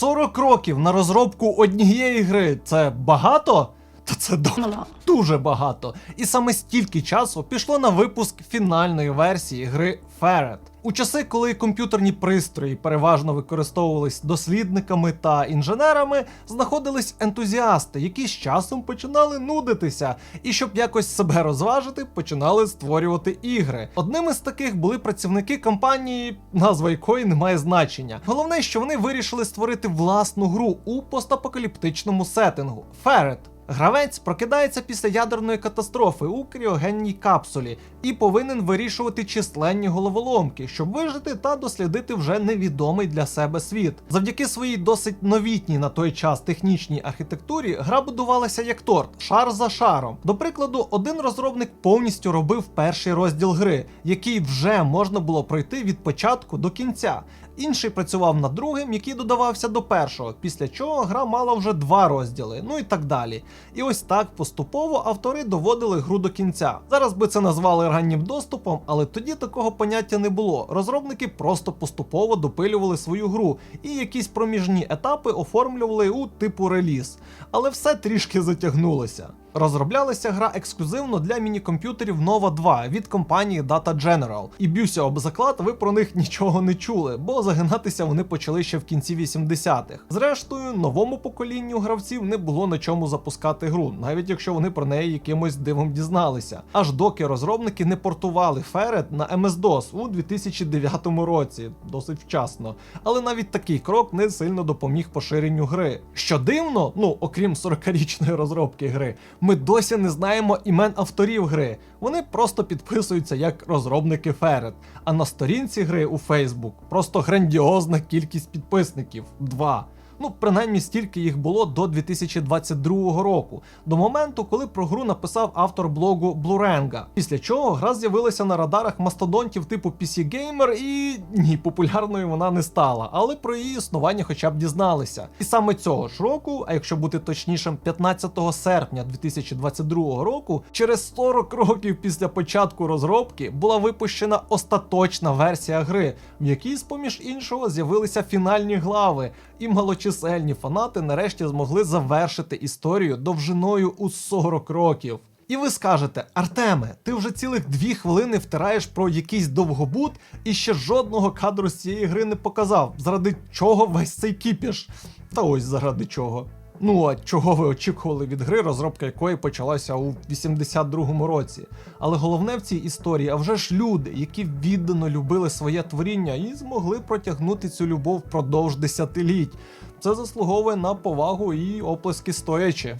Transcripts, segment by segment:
40 років на розробку однієї гри це багато? Та це до- дуже багато. І саме стільки часу пішло на випуск фінальної версії гри Ferret. У часи, коли комп'ютерні пристрої переважно використовувались дослідниками та інженерами, знаходились ентузіасти, які з часом починали нудитися, і щоб якось себе розважити, починали створювати ігри. Одним із таких були працівники компанії, назва якої не має значення. Головне, що вони вирішили створити власну гру у постапокаліптичному сеттингу Ferret. Гравець прокидається після ядерної катастрофи у кріогенній капсулі і повинен вирішувати численні головоломки, щоб вижити та дослідити вже невідомий для себе світ. Завдяки своїй досить новітній на той час технічній архітектурі гра будувалася як торт, шар за шаром. До прикладу, один розробник повністю робив перший розділ гри, який вже можна було пройти від початку до кінця. Інший працював над другим, який додавався до першого, після чого гра мала вже два розділи, ну і так далі. І ось так поступово автори доводили гру до кінця. Зараз би це назвали раннім доступом, але тоді такого поняття не було. Розробники просто поступово допилювали свою гру і якісь проміжні етапи оформлювали у типу реліз. Але все трішки затягнулося. Розроблялася гра ексклюзивно для мінікомп'ютерів Nova 2 від компанії Data General. І б'юся об заклад, ви про них нічого не чули, бо загинатися вони почали ще в кінці 80-х. Зрештою, новому поколінню гравців не було на чому запускати гру, навіть якщо вони про неї якимось дивом дізналися. Аж доки розробники не портували Ferret на MS-DOS у 2009 році, досить вчасно. Але навіть такий крок не сильно допоміг поширенню гри. Що дивно, ну окрім 40-річної розробки гри, ми досі не знаємо імен авторів гри. Вони просто підписуються як розробники Ferret. А на сторінці гри у Facebook просто грандіозна кількість підписників два. Ну, принаймні стільки їх було до 2022 року, до моменту, коли про гру написав автор блогу Блуренга. Після чого гра з'явилася на радарах мастодонтів типу PC Gamer і ні, популярною вона не стала, але про її існування хоча б дізналися. І саме цього ж року, а якщо бути точнішим, 15 серпня 2022 року, через 40 років після початку розробки була випущена остаточна версія гри, в якій, з поміж іншого, з'явилися фінальні глави, і малочисельні фанати нарешті змогли завершити історію довжиною у 40 років. І ви скажете, Артеме, ти вже цілих дві хвилини втираєш про якийсь довгобут і ще жодного кадру з цієї гри не показав. Заради чого весь цей кіпіш? Та ось заради чого. Ну а чого ви очікували від гри, розробка якої почалася у 82-му році? Але головне в цій історії, а вже ж люди, які віддано любили своє творіння і змогли протягнути цю любов впродовж десятиліть. Це заслуговує на повагу і оплески стоячи.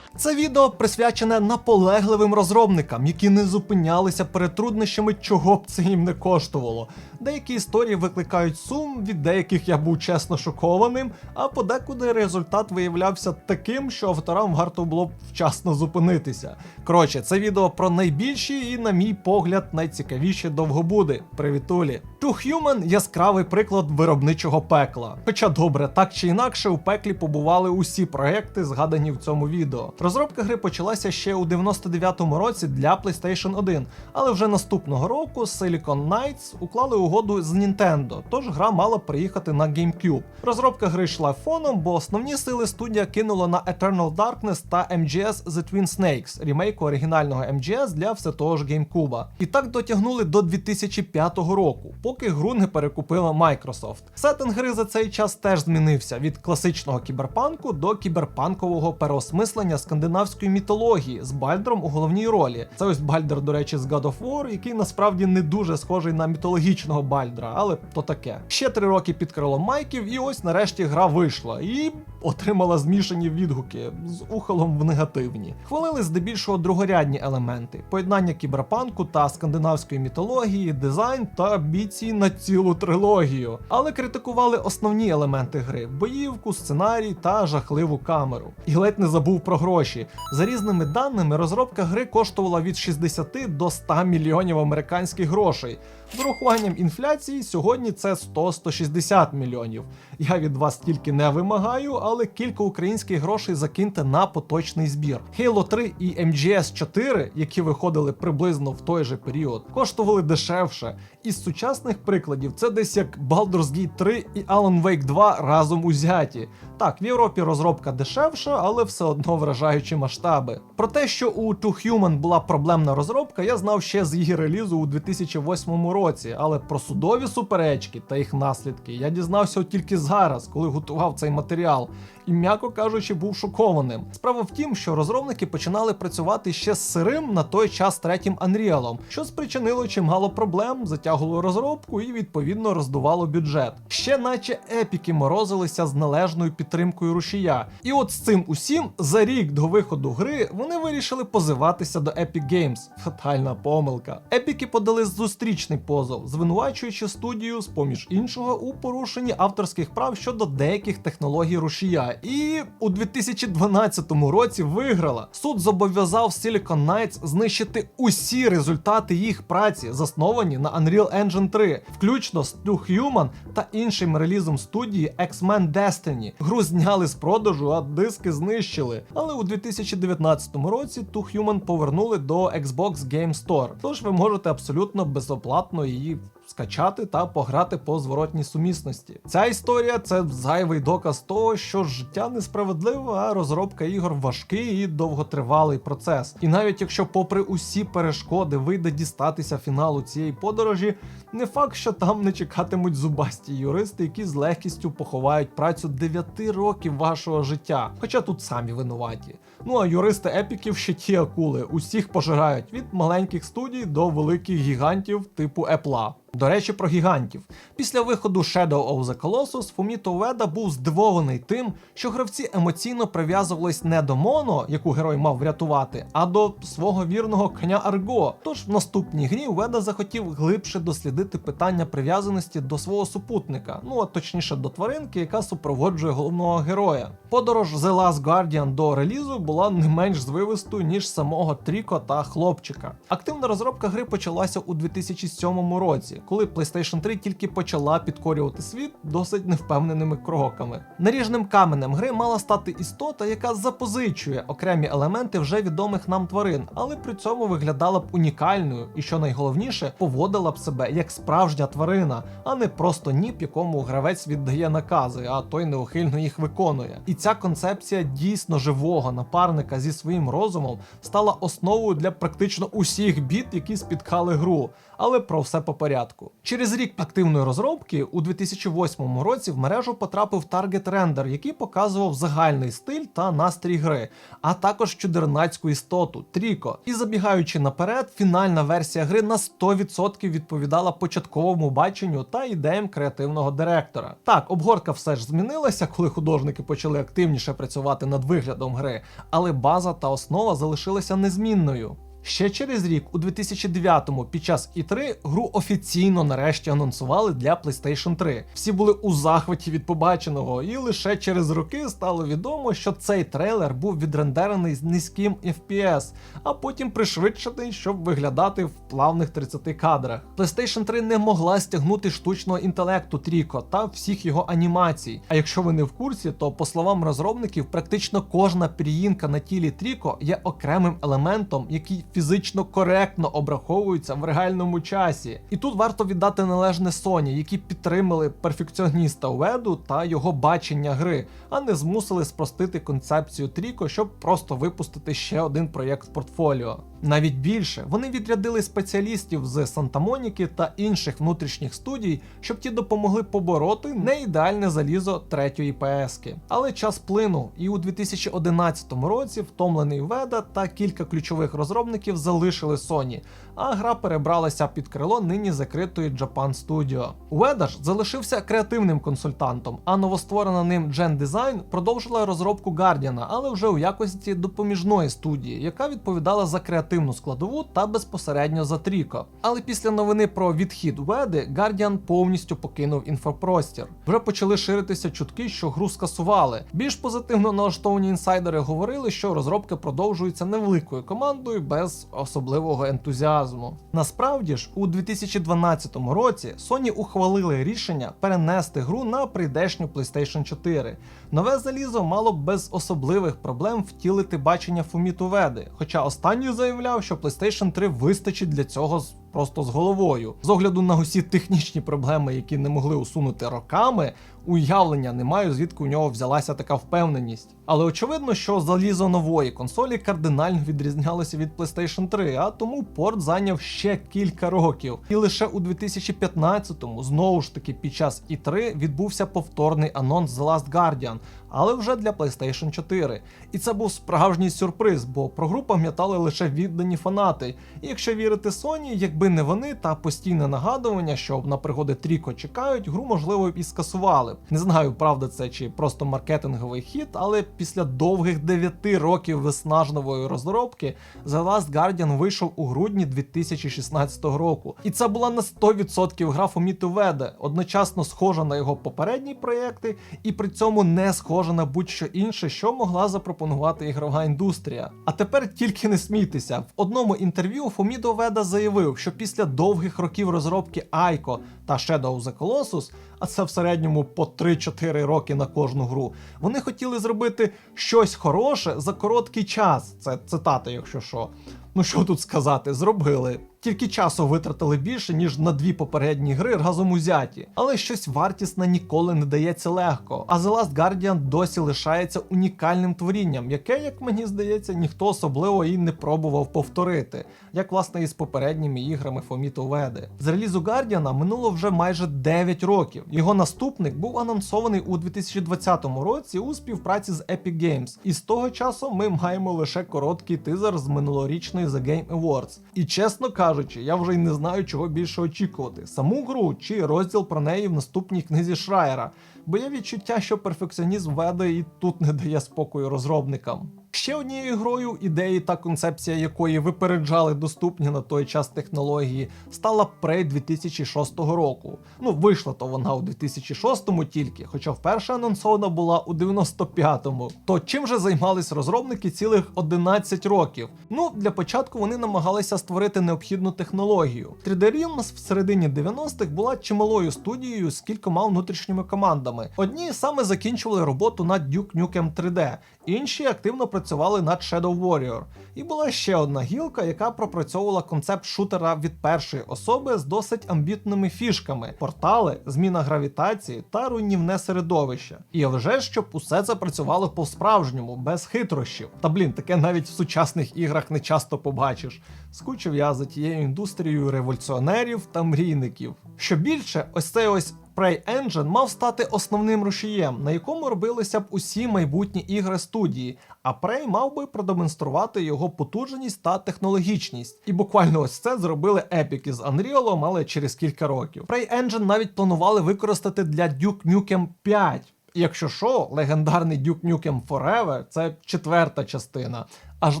Це відео присвячене наполегливим розробникам, які не зупинялися перед труднощами, чого б це їм не коштувало. Деякі історії викликають сум, від деяких я був чесно шокованим, а подекуди результат виявлявся таким, що авторам варто було б вчасно зупинитися. Коротше, це відео про найбільші і, на мій погляд, найцікавіші довгобуди. Привітулі! To Human яскравий приклад виробничого пекла. Хоча добре, так чи інакше, у пеклі побували усі проекти, згадані в цьому відео. Розробка гри почалася ще у 99-му році для PlayStation 1, але вже наступного року Silicon Knights уклали угоду з Nintendo, тож гра мала приїхати на GameCube. Розробка гри йшла фоном, бо основні сили студія кинула на Eternal Darkness та MGS The Twin Snakes, ремейку оригінального MGS для все того ж GameCube. І так дотягнули до 2005 року, поки гру не перекупила Microsoft. Сеттинг гри за цей час теж змінився від класичного кіберпанку до кіберпанкового переосмислення скандинавської мітології з Бальдром у головній ролі. Це ось Бальдер, до речі, з God of War, який насправді не дуже схожий на мітологічного Бальдра, але то таке. Ще три роки під крилом Майків, і ось нарешті гра вийшла і отримала змішані відгуки з ухилом в негативні. Хвалили здебільшого другорядні елементи: поєднання кіберпанку та скандинавської мітології, дизайн та амбіції на цілу трилогію. Але критикували основні елементи гри: боївку, сценарій та жахливу камеру. І ледь не забув про гроші. За різними даними, розробка гри коштувала від 60 до 100 мільйонів американських грошей. З урахуванням інфляції сьогодні це 100-160 мільйонів. Я від вас тільки не вимагаю, але кілька українських грошей закиньте на поточний збір. Halo 3 і MGS 4, які виходили приблизно в той же період, коштували дешевше. Із сучасних прикладів це десь як Baldur's Gate 3 і Alan Wake 2 разом узяті. Так, в Європі розробка дешевша, але все одно вражаючі масштаби. Про те, що у Two Human була проблемна розробка, я знав ще з її релізу у 2008 році, але про судові суперечки та їх наслідки я дізнався тільки зараз, коли готував цей матеріал. І, м'яко кажучи, був шокованим. Справа в тім, що розробники починали працювати ще з сирим на той час третім Unreal, що спричинило чимало проблем, затягувало розробку і відповідно роздувало бюджет. Ще наче епіки морозилися з належною підтримкою рушія. І от з цим усім за рік до виходу гри вони вирішили позиватися до Epic Games. Фатальна помилка. Епіки подали зустрічний позов, звинувачуючи студію з поміж іншого у порушенні авторських прав щодо деяких технологій рушія. І у 2012 році виграла. Суд зобов'язав Silicon Knights знищити усі результати їх праці, засновані на Unreal Engine 3, включно з Two Human та іншим релізом студії X-Men Destiny. Гру зняли з продажу, а диски знищили. Але у 2019 році Two Human повернули до Xbox Game Store. Тож ви можете абсолютно безоплатно її скачати та пограти по зворотній сумісності. Ця історія це зайвий доказ того, що життя несправедливе, а розробка ігор важкий і довготривалий процес. І навіть якщо, попри усі перешкоди, вийде дістатися фіналу цієї подорожі, не факт, що там не чекатимуть зубасті юристи, які з легкістю поховають працю 9 років вашого життя. Хоча тут самі винуваті. Ну а юристи епіків ще ті акули, усіх пожирають від маленьких студій до великих гігантів типу Apple. До речі, про гігантів. Після виходу Shadow of the Colossus Фуміто Уеда був здивований тим, що гравці емоційно прив'язувались не до Моно, яку герой мав врятувати, а до свого вірного коня Арго. Тож в наступній грі Уеда захотів глибше дослідити питання прив'язаності до свого супутника, ну а точніше до тваринки, яка супроводжує головного героя. Подорож The Last Guardian до релізу була не менш звивистою, ніж самого Тріко та хлопчика. Активна розробка гри почалася у 2007 році, коли PlayStation 3 тільки почала підкорювати світ досить невпевненими кроками. Наріжним каменем гри мала стати істота, яка запозичує окремі елементи вже відомих нам тварин, але при цьому виглядала б унікальною і, що найголовніше, поводила б себе як справжня тварина, а не просто ніп, якому гравець віддає накази, а той неухильно їх виконує. І ця концепція дійсно живого напарника зі своїм розумом стала основою для практично усіх бід, які спіткали гру. Але про все по порядку. Через рік активної розробки у 2008 році в мережу потрапив Target Render, який показував загальний стиль та настрій гри, а також чудернацьку істоту Тріко. І забігаючи наперед, фінальна версія гри на 100% відповідала початковому баченню та ідеям креативного директора. Так, обгортка все ж змінилася, коли художники почали активніше працювати над виглядом гри, але база та основа залишилися незмінною. Ще через рік, у 2009-му, під час І3, гру офіційно нарешті анонсували для PlayStation 3. Всі були у захваті від побаченого, і лише через роки стало відомо, що цей трейлер був відрендерений з низьким FPS, а потім пришвидшений, щоб виглядати в плавних 30 кадрах. PlayStation 3 не могла стягнути штучного інтелекту Тріко та всіх його анімацій. А якщо ви не в курсі, то по словам розробників, практично кожна пір'їнка на тілі Тріко є окремим елементом, який фізично коректно обраховуються в реальному часі. І тут варто віддати належне Sony, які підтримали перфекціоніста Веду та його бачення гри, а не змусили спростити концепцію Тріко, щоб просто випустити ще один проєкт в портфоліо. Навіть більше вони відрядили спеціалістів з Санта-Моніки та інших внутрішніх студій, щоб ті допомогли побороти неідеальне залізо третьої ПСки. Але час плинув, і у 2011 році втомлений Веда та кілька ключових розробників залишили Sony, а гра перебралася під крило нині закритої Japan Studio. Веда ж залишився креативним консультантом, а новостворена ним Gen Design продовжила розробку Guardian, але вже у якості допоміжної студії, яка відповідала за креативну складову та безпосередньо за Тріко. Але після новини про відхід Веди Guardian повністю покинув інфопростір. Вже почали ширитися чутки, що гру скасували. Більш позитивно налаштовані інсайдери говорили, що розробка продовжується невеликою командою без без особливого ентузіазму. Насправді ж, у 2012 році Sony ухвалили рішення перенести гру на прийдешню PlayStation 4. Нове залізо мало б без особливих проблем втілити бачення Фуміту Веди, хоча останній заявляв, що PlayStation 3 вистачить для цього з просто з головою. З огляду на усі технічні проблеми, які не могли усунути роками, уявлення не маю, звідки у нього взялася така впевненість. Але очевидно, що залізо нової консолі кардинально відрізнялося від PlayStation 3, а тому порт зайняв ще кілька років. І лише у 2015-му, знову ж таки, під час E3 відбувся повторний анонс The Last Guardian, але вже для PlayStation 4. І це був справжній сюрприз, бо про гру пам'ятали лише віддані фанати. І якщо вірити Sony, якби не вони та постійне нагадування, що на пригоди Тріко чекають, гру можливо б і скасували. Не знаю, правда це чи просто маркетинговий хід, але після довгих 9 років виснажливої розробки The Last Guardian вийшов у грудні 2016 року. І це була на 100% гра Фуміту Веде, одночасно схожа на його попередні проєкти, і при цьому не схожа на будь-що інше, що могла запропонувати ігрова індустрія. А тепер тільки не смійтеся. В одному інтерв'ю Фумідо Веда заявив, що після довгих років розробки Айко та Shadow of the Colossus, а це в середньому по 3-4 роки на кожну гру, вони хотіли зробити щось хороше за короткий час. Це цитата, якщо що. Ну що тут сказати, зробили. Тільки часу витратили більше, ніж на дві попередні гри разом узяті. Але щось вартісне ніколи не дається легко. А The Last Guardian досі лишається унікальним творінням, яке, як мені здається, ніхто особливо і не пробував повторити, як власне і попередніми іграми Фоміту Веди. З релізу Guardian минуло вже майже 9 років. Його наступник був анонсований у 2020 році у співпраці з Epic Games. І з того часу ми маємо лише короткий тизер з минулорічної The Game Awards. І чесно кажучи, я вже й не знаю, чого більше очікувати: саму гру чи розділ про неї в наступній книзі Шрайера. Бо є відчуття, що перфекціонізм веде і тут не дає спокою розробникам. Ще однією грою, ідеї та концепція якої випереджали доступні на той час технології, стала Prey 2006 року. Ну, вийшла то вона у 2006-му тільки, хоча вперше анонсована була у 95-му. То чим же займались розробники цілих 11 років? Ну, для початку вони намагалися створити необхідну технологію. 3D Realms в середині 90-х була чималою студією з кількома внутрішніми командами. Одні саме закінчували роботу над Duke Nukem 3D, інші активно працювали над Shadow Warrior. І була ще одна гілка, яка пропрацьовувала концепт шутера від першої особи з досить амбітними фішками: портали, зміна гравітації та руйнівне середовище. І вже щоб усе це працювало по-справжньому, без хитрощів. Та блін, таке навіть в сучасних іграх не часто побачиш. Скучив я за тією індустрією революціонерів та мрійників. Що більше, ось цей ось Prey Engine мав стати основним рушієм, на якому робилися б усі майбутні ігри студії, а Prey мав би продемонструвати його потужність та технологічність. І буквально ось це зробили Epic із Unreal, але через кілька років. Prey Engine навіть планували використати для Duke Nukem 5. Якщо що, легендарний Duke Nukem Forever – це четверта частина. Аж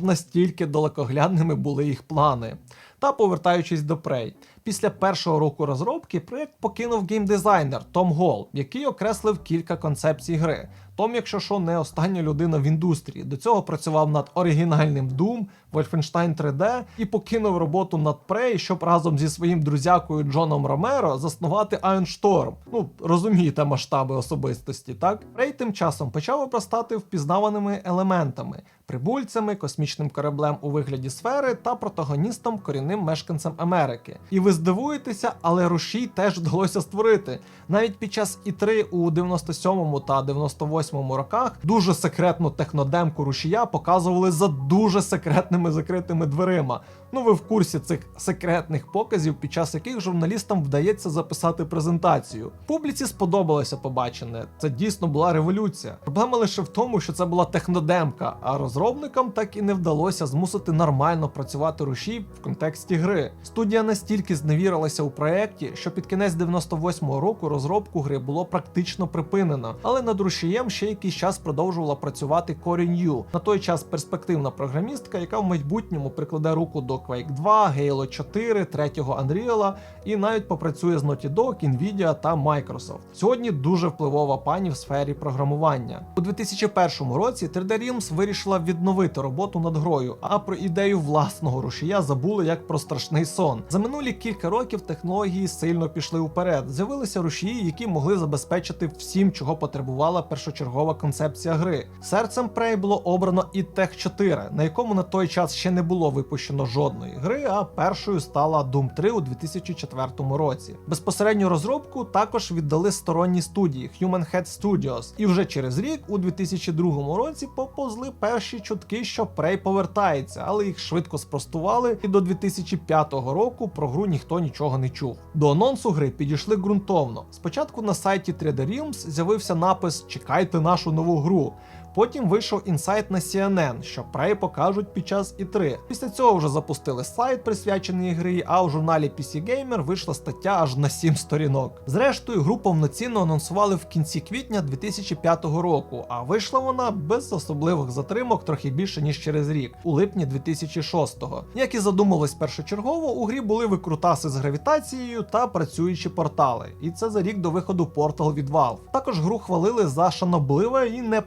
настільки далекоглядними були їх плани. Та повертаючись до Prey. Після першого року розробки проєкт покинув геймдизайнер Том Гол, який окреслив кілька концепцій гри. Том, якщо що, не остання людина в індустрії. До цього працював над оригінальним Doom, Wolfenstein 3D і покинув роботу над Prey, щоб разом зі своїм друзякою Джоном Ромеро заснувати Iron Storm. Ну, розумієте масштаби особистості, так? Prey тим часом почав обростати впізнаваними елементами, прибульцями, космічним кораблем у вигляді сфери та протагоністом корінним мешканцем Америки. І ви здивуєтеся, але рушій теж вдалося створити. Навіть під час І3 у 97-му та 98-му роках дуже секретну технодемку рушія показували за дуже секретними закритими дверима. Ну ви в курсі цих секретних показів, під час яких журналістам вдається записати презентацію. Публіці сподобалося побачене. Це дійсно була революція. Проблема лише в тому, що це була технодемка, а розробникам так і не вдалося змусити нормально працювати рушій в контексті гри. Студія настільки зневірилася у проєкті, що під кінець 98-го року розробку гри було практично припинено, але над рушієм ще якийсь час продовжувала працювати Corey New, на той час перспективна програмістка, яка в майбутньому прикладе руку до Quake 2, Halo 4, третього Unreal і навіть попрацює з Naughty Dog, Nvidia та Microsoft. Сьогодні дуже впливова пані в сфері програмування. У 2001 році 3D Realms вирішила відновити роботу над грою, а про ідею власного рушія забули як про страшний сон. За минулі кілька років технології сильно пішли вперед. З'явилися рушії, які могли забезпечити всім, чого потребувала першочергова концепція гри. Серцем Prey було обрано і Tech 4, на якому на той час ще не було випущено жодної гри, а першою стала Doom 3 у 2004 році. Безпосередню розробку також віддали сторонні студії Human Head Studios, і вже через рік, у 2002 році, поповзли перші чутки, що Prey повертається, але їх швидко спростували, і до 2005 року про гру ніхто нічого не чув. До анонсу гри підійшли ґрунтовно. Спочатку на сайті 3D Realms з'явився напис Чекайте нашу нову гру. Потім вийшов інсайт на CNN, що Prey покажуть під час І3. Після цього вже запустили сайт, присвячений грі, а у журналі PC Gamer вийшла стаття аж на 7 сторінок. Зрештою, гру повноцінно анонсували в кінці квітня 2005 року, а вийшла вона без особливих затримок трохи більше ніж через рік, у липні 2006-го. Як і задумалось першочергово, у грі були викрутаси з гравітацією та працюючі портали. І це за рік до виходу Portal від Valve. Також гру хвалили за шанобливе і не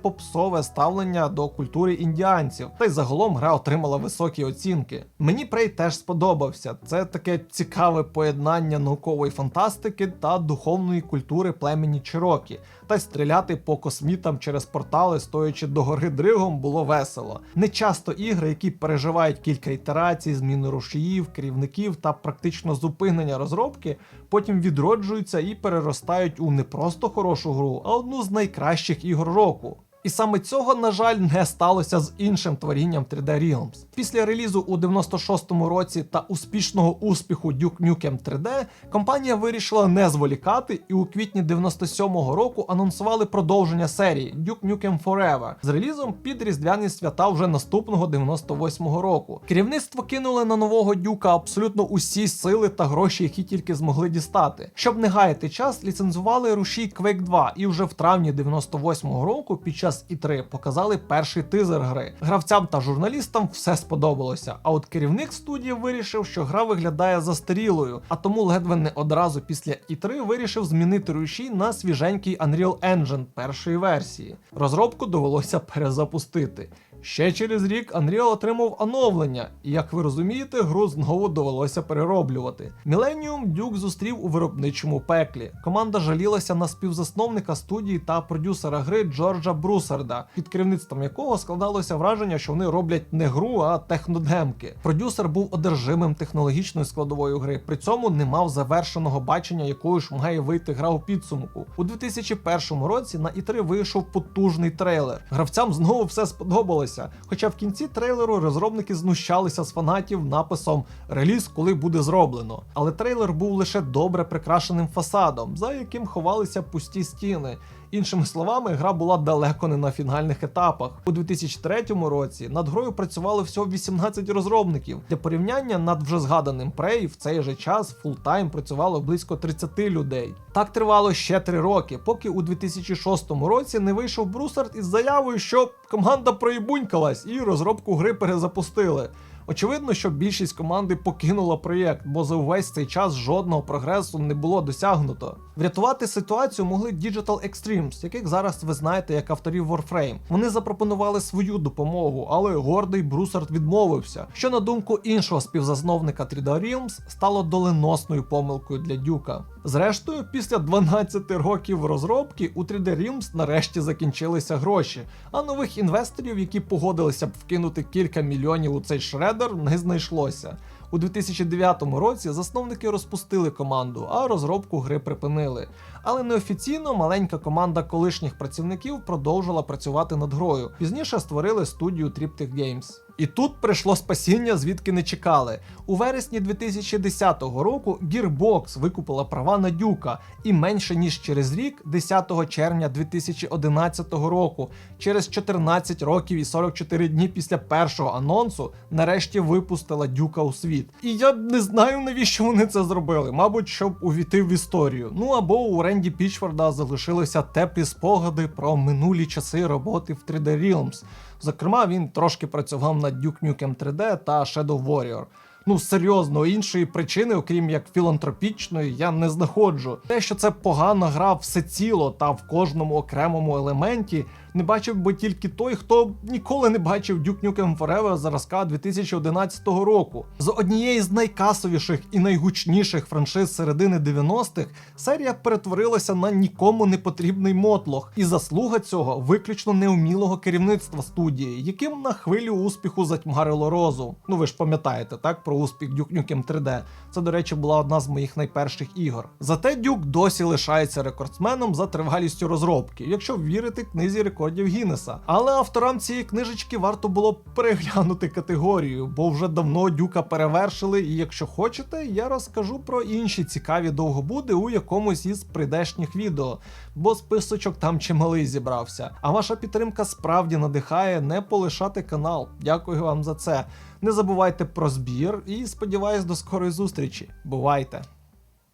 попсове ставлення до культури індіанців, та й загалом гра отримала високі оцінки. Мені Prey теж сподобався. Це таке цікаве поєднання наукової фантастики та духовної культури племені Чирокі. Та й стріляти по космітам через портали, стоячи до гори дригом, було весело. Не часто ігри, які переживають кілька ітерацій, зміни рушіїв, керівників та практично зупинення розробки, потім відроджуються і переростають у не просто хорошу гру, а одну з найкращих ігор року. І саме цього, на жаль, не сталося з іншим творінням 3D Realms. Після релізу у 96-му році та успішного успіху Duke Nukem 3D компанія вирішила не зволікати і у квітні 97-го року анонсували продовження серії Duke Nukem Forever з релізом під різдвяні свята вже наступного 98-го року. Керівництво кинули на нового дюка абсолютно усі сили та гроші, які тільки змогли дістати. Щоб не гаяти час, ліцензували рушій Quake 2 і вже в травні 98-го року під час час І3 показали перший тизер гри. Гравцям та журналістам все сподобалося. А от керівник студії вирішив, що гра виглядає застарілою, а тому ледве не одразу після І3 вирішив змінити рушій на свіженький Unreal Engine першої версії. Розробку довелося перезапустити. Ще через рік Unreal отримав оновлення, і як ви розумієте, гру знову довелося перероблювати. Millennium Duke зустрів у виробничому пеклі. Команда жалілася на співзасновника студії та продюсера гри Джорджа Брусарда, під керівництвом якого складалося враження, що вони роблять не гру, а технодемки. Продюсер був одержимим технологічною складовою гри, при цьому не мав завершеного бачення, якою ж має вийти гра у підсумку. У 2001 році на І3 вийшов потужний трейлер. Гравцям знову все сподобалось сподобалося. Хоча в кінці трейлеру розробники знущалися з фанатів написом Реліз, коли буде зроблено. Але трейлер був лише добре прикрашеним фасадом, за яким ховалися пусті стіни. Іншими словами, гра була далеко не на фінальних етапах. У 2003 році над грою працювали всього 18 розробників. Для порівняння над вже згаданим Prey в цей же час фултайм працювало близько 30 людей. Так тривало ще 3 роки, поки у 2006 році не вийшов Брусард із заявою, що команда проїбунькалась і розробку гри перезапустили. Очевидно, що більшість команди покинула проєкт, бо за увесь цей час жодного прогресу не було досягнуто. Врятувати ситуацію могли Digital Extremes, яких зараз ви знаєте як авторів Warframe. Вони запропонували свою допомогу, але гордий Брусард відмовився, що на думку іншого співзасновника 3D Realms стало доленосною помилкою для Дюка. Зрештою, після 12 років розробки у 3D Realms нарешті закінчилися гроші, а нових інвесторів, які погодилися б вкинути кілька мільйонів у цей шредер, не знайшлося. У 2009 році засновники розпустили команду, а розробку гри припинили. Але неофіційно маленька команда колишніх працівників продовжила працювати над грою. Пізніше створили студію Triptych Games. І тут прийшло спасіння, звідки не чекали. У вересні 2010 року Gearbox викупила права на дюка, і менше ніж через рік, 10 червня 2011 року, через 14 років і 44 дні після першого анонсу, нарешті випустила дюка у світ. І я не знаю, навіщо вони це зробили. Мабуть, щоб увійти в історію. Ну або у Ренді Пічфорда залишилися теплі спогади про минулі часи роботи в 3D Realms. Зокрема, він трошки працював над Duke Nukem 3D та Shadow Warrior. Ну, серйозно, іншої причини, окрім як філантропічної, я не знаходжу. Те, що це погана гра всеціло та в кожному окремому елементі, не бачив би тільки той, хто ніколи не бачив Duke Nukem Forever зразка 2011 року. З однієї з найкасовіших і найгучніших франшиз середини 90-х серія перетворилася на нікому не потрібний мотлох, і заслуга цього виключно неумілого керівництва студії, яким на хвилю успіху затьмарило розу. Ну ви ж пам'ятаєте, так про успіх Duke Nukem 3D. Це, до речі, була одна з моїх найперших ігор. Зате Duke досі лишається рекордсменом за тривалістю розробки, якщо вірити книзі рекордів Гіннеса. Але авторам цієї книжечки варто було переглянути категорію, бо вже давно Дюка перевершили. І якщо хочете, я розкажу про інші цікаві довгобуди у якомусь із прийдешніх відео, бо списочок там чималий зібрався. А ваша підтримка справді надихає не полишати канал. Дякую вам за це. Не забувайте про збір і сподіваюсь до скорої зустрічі. Бувайте!